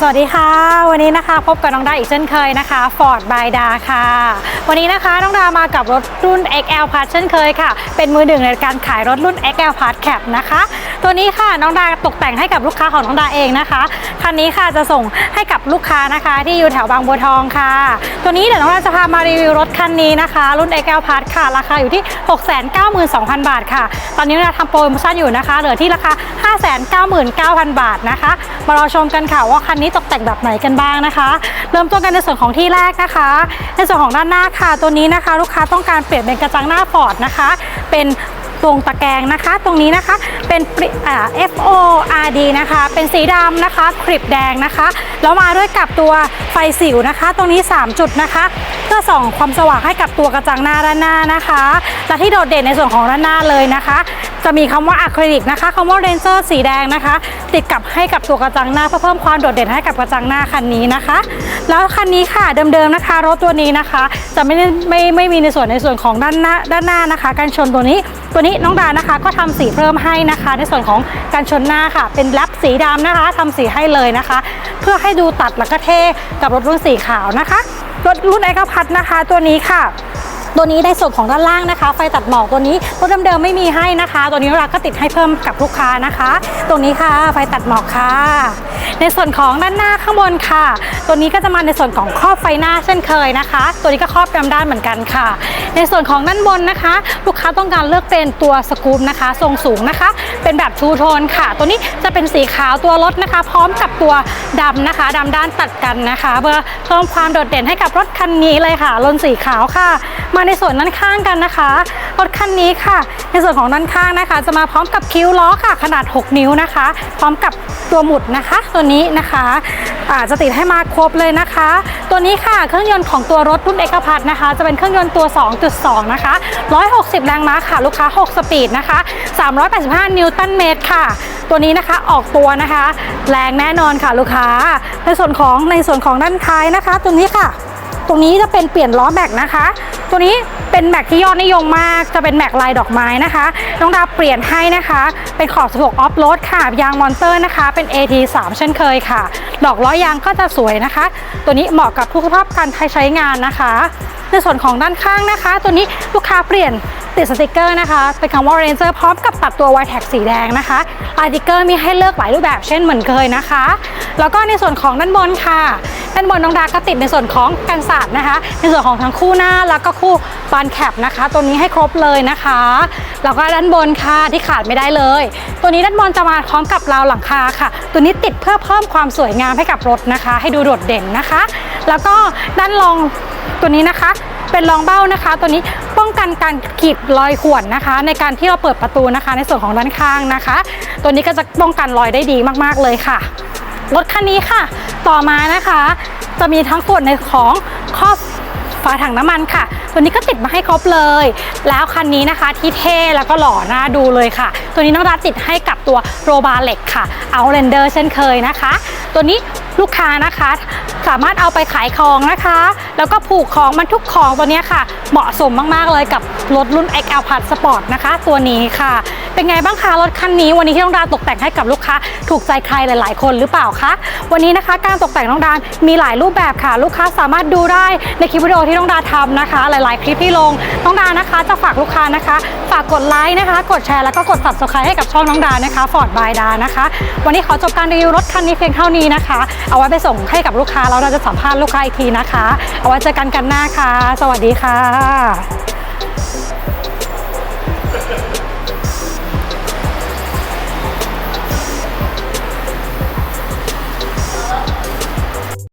สวัสดีค่ะ วันนี้นะคะพบกับน้องดาอีกเช่นเคยนะคะ Ford by ดาค่ะ วันนี้นะคะน้องดามากับรถรุ่น XL Plus เช่นเคยค่ะ เป็นมือหนึ่งในการขายรถรุ่น XL Plus Cap นะคะ ตัวนี้ค่ะน้องดาตกแต่งให้กับลูกค้าของน้องดาเองนะคะคันนี้ค่ะจะส่งให้กับลูกค้านะคะ ที่อยู่แถวบางบัวทองค่ะ ตัวนี้เดี๋ยวน้องดาจะพามารีวิวรถคันนี้นะคะ รุ่น XL Plus ค่ะราคาอยู่ที่ 692,000 บาทค่ะ ตอนนี้เราทำโปรโมชั่นอยู่นะคะเหลือที่ราคา 599,000 บาทนะคะมารอชมกันค่ะว่าคันนี้ตกแต่งแบบไหนกันบ้างนะคะ เริ่มต้นกันในส่วนของที่แรกนะคะ ในส่วนของด้านหน้าค่ะ ตัวนี้นะคะ ลูกค้าต้องการเปลี่ยนเป็นกระจังหน้าฟอร์ดนะคะ เป็นตรงตะแกรงนะคะ ตรงนี้นะคะเป็นปริอ่า F O R D นะคะ เป็นสีดำนะคะคลิปแดงนะคะแล้วมาด้วยกับตัวไฟสิวนะคะ ตรงนี้ 3 จุดนะคะ เพื่อส่องความสว่างให้กับตัวกระจังหน้าด้านหน้านะคะและที่โดดเด่นในส่วนของด้านหน้าเลยนะคะ จะมีคำว่าอะคริลิกนะคะคำว่าเรนเจอร์สีแดงนะคะ ติดกับให้กับตัวกระจังหน้าเพื่อเพิ่มความโดดเด่นให้กับกระจังหน้าคันนี้นะคะ แล้วคันนี้ค่ะเดิมๆนะคะ รถตัวนี้นะคะ จะไม่ได้ไม่ไม่มีในส่วนในส่วนของด้านหน้าด้านหน้านะคะการชนตัวนี้ตัวนี้น้องดานะคะก็ทำสีเพิ่มให้นะคะ ในส่วนของการชนหน้าค่ะ เป็นแรปสีดำนะคะทำสีให้เลยนะคะ เพื่อให้ดูตัดแล้วก็เท่กับรถรุ่นสีขาวนะคะรถรุ่นไอกพัทนะคะ ตัวนี้ค่ะ ตัวนี้ในส่วนของด้านล่างนะคะ ไฟตัดหมอกตัวนี้รถเดิมๆไม่มีให้นะคะ ตัวนี้เราก็ติดให้เพิ่มกับลูกค้านะคะ ตรงนี้ค่ะไฟตัดหมอกค่ะ ในส่วนของด้านหน้าข้างบนค่ะ ตัวนี้ก็จะมาในส่วนของครอบไฟหน้าเช่นเคยนะคะ ตัวนี้ก็ครอบดำด้านเหมือนกันค่ะ ในส่วนของด้านบนนะคะ ลูกค้าต้องการเลือกเป็นตัวสกูปนะคะ ทรงสูงนะคะ เป็นแบบทูโทนค่ะ ตัวนี้จะเป็นสีขาวตัวรถนะคะ พร้อมกับตัวดำนะคะดำด้านตัดกันนะคะเพื่อเพิ่มความโดดเด่นให้กับรถคันนี้เลยค่ะลนสีขาวค่ะ มาในส่วนด้านข้างกันนะคะรถคันนี้ค่ะ ในส่วนของด้านข้างนะคะ จะมาพร้อมกับคิ้วล้อค่ะ ขนาด 6 นิ้วนะคะ พร้อมกับตัวหมุดนะคะ ตัวนี้นะคะอาจะติดให้มาครบเลยนะคะ ตัวนี้ค่ะเครื่องยนต์ของตัวรถรุ่นเอกพัทนะคะ จะเป็นเครื่องยนต์ตัว 2.2 นะคะ 160 แรงม้าค่ะ ลูกค้า 6 สปีดนะคะ 385 นิวตันเมตรค่ะ ตัวนี้นะคะออกตัวนะคะ แรงแน่นอนค่ะลูกค้า ในส่วนของในส่วนของด้านท้ายนะคะ ตัวนี้ค่ะ ตรงนี้จะเป็นเปลี่ยนล้อแม็กนะคะ ตัวนี้เป็นแม็กที่ยอดนิยมมาก จะเป็นแม็กลายดอกไม้นะคะ น้องดาเปลี่ยนให้นะคะ เป็นขอบ16ออฟโรดค่ะ ยางมอนเตอร์นะคะ เป็น AT3 เช่นเคยค่ะ ดอกล้อยางก็จะสวยนะคะ ตัวนี้เหมาะกับทุกสภาพการใช้งานนะคะ ในส่วนของด้านข้างนะคะ ตัวนี้ลูกค้าเปลี่ยน ติดสติกเกอร์นะคะ เป็นคำว่า Ranger พร้อมกับตัดตัว y t a g สีแดงนะคะลายสติกเกอร์มีให้เลือกหลายรูปแบบเช่นเหมือนเคยนะคะ แล้วก็ในส่วนของด้านบนค่ะ ด้านบนน้องดาก็ติดในส่วนของกันศาสตร์นะคะ ในส่วนของทั้งคู่หน้าแล้วก็คู่บานแคปนะคะ ตัวนี้ให้ครบเลยนะคะ แล้วก็ด้านบนค่ะที่ขาดไม่ได้เลย ตัวนี้ด้านบนจะมาพร้อมกับราวหลังคาค่ะ ตัวนี้ติดเพื่อเพิ่มความสวยงามให้กับรถนะคะ ให้ดูโดดเด่นนะคะ แล้วก็ด้านรองตัวนี้นะคะ เป็นรองเบ้านะคะ ตัวนี้ป้องกันการขีดรอยข่วนนะคะ ในการที่เราเปิดประตูนะคะ ในส่วนของด้านข้างนะคะ ตัวนี้ก็จะป้องกันรอยได้ดีมากๆเลยค่ะรถคันนี้ค่ะ ต่อมานะคะ จะมีทั้งส่วนในของครอบฝาถังน้ำมันค่ะ ตัวนี้ก็ติดมาให้ครบเลย แล้วคันนี้นะคะที่เท่แล้วก็หล่อน่าดูเลยค่ะ ตัวนี้น้องรัฐติดให้กับตัวโรบาเล็กค่ะ เอาเรนเดอร์เช่นเคยนะคะ ตัวนี้ ลูกค้านะคะ สามารถเอาไปขายของนะคะ แล้วก็ผูกของบรรทุกของตัวนี้ค่ะ เหมาะสมมากๆเลยกับรถรุ่น XL Plus Sport นะคะ ตัวนี้ค่ะ เป็นไงบ้างคะรถคันนี้ วันนี้ที่น้องดาตกแต่งให้กับลูกค้า ถูกใจใครหลาย ๆ คนหรือเปล่าคะวันนี้นะคะ การตกแต่งน้องดามีหลายรูปแบบค่ะ ลูกค้าสามารถดูได้ในคลิปวิดีโอที่น้องดาทำนะคะ หลาย ๆ คลิปที่ลงน้องดานะคะ จะฝากลูกค้านะคะ ฝากกดไลค์นะคะ กดแชร์แล้วก็กด subscribe ให้กับช่องน้องดานะคะฟอร์ดบายดานะคะ วันนี้ขอจบการรีวิวรถคันนี้เพียงเท่านี้นะคะเอาไว้ไปส่งให้กับลูกค้าแล้วเราจะสัมภาษณ์ลูกค้าอีกทีนะคะ เอาไว้เจอกันกันหน้าค่ะ สวัสดีค่ะ